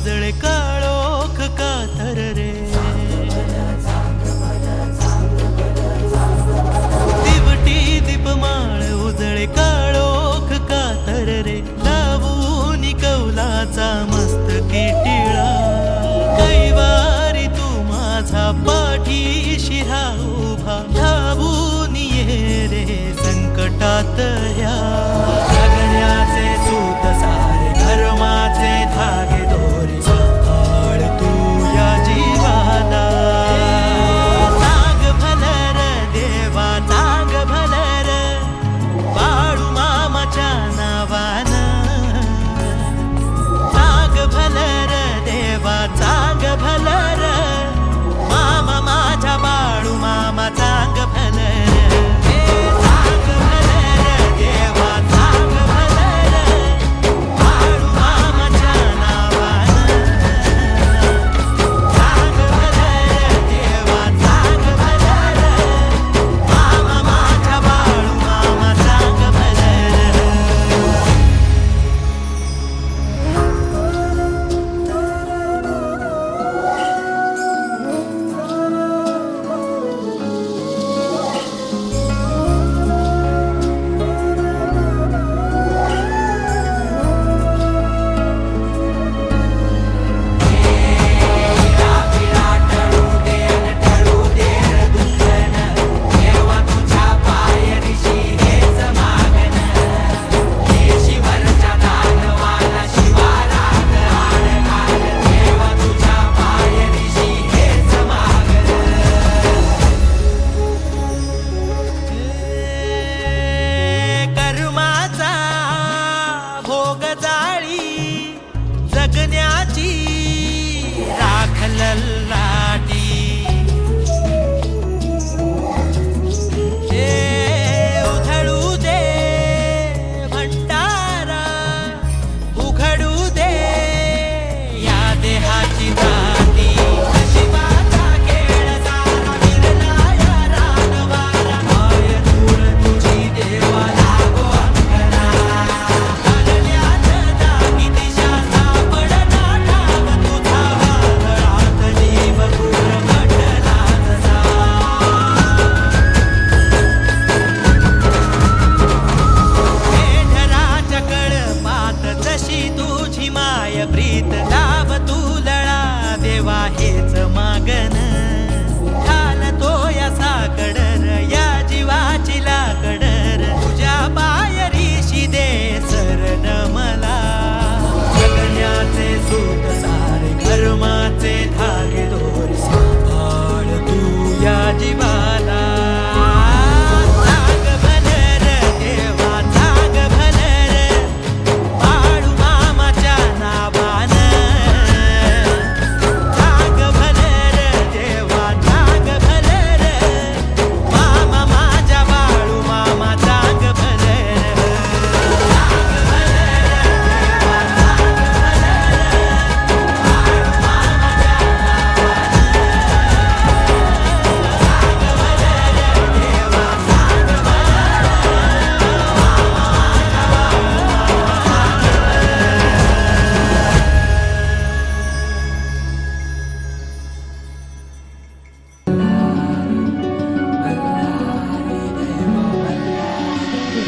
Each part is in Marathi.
उजळे काळो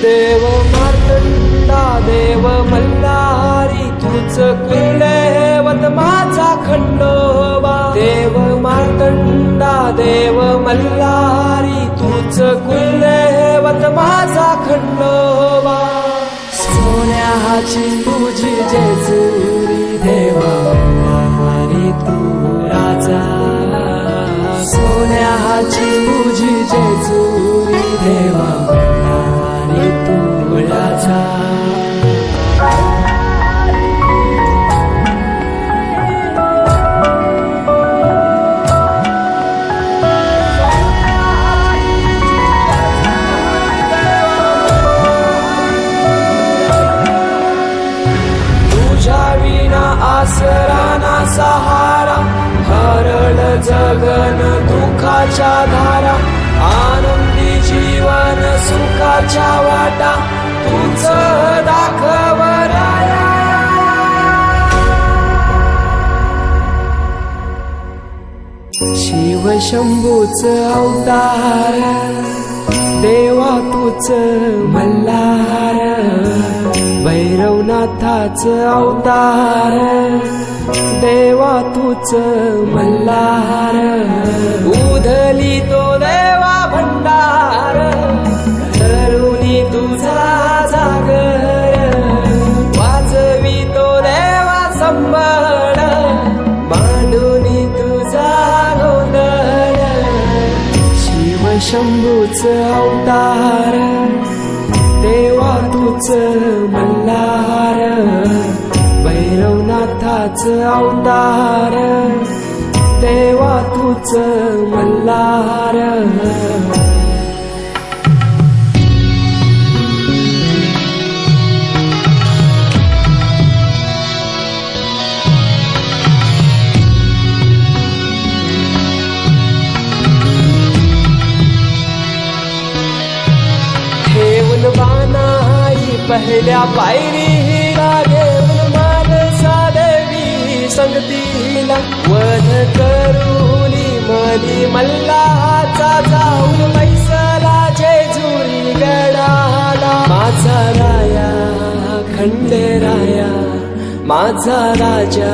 देव मार्तंडा देव मल्हारी तूच कुलदैवत माझा खंडोबा. देव मार्तंडा देव मल्हारी तूच कुलदैवत माझा खंडोबा. सोन्याची तुझी जेजुरी देवा हरी तू राजा. सोन्याची तुझी जेजुरी देवा गगन दुःखाच्या धारा आनंदी जीवन सुखाच्या वाटा तुझ दाखवराया शिव शंभूच अवतार देवा तूच मल्हार भैरव तुझाच अवतार देवा तूच मल्हार. उधली तो देवा भंडार तरुणी तुझा जागर वाजवी तो देवा संबळ मांडूनी तुझा गोंधळ. शिव शंभूच अवतार देवा तूच मल्हार. भैरवनाथाच अवतार देवा तूच मल्हार ठेवून बानाई पहिल्या पायरीला संगतीला वध करून मनी मल्लाचा जाऊन मैसला जेजुरी गडाला. माझा राया खंडेराया माझा राजा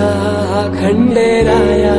खंडेराया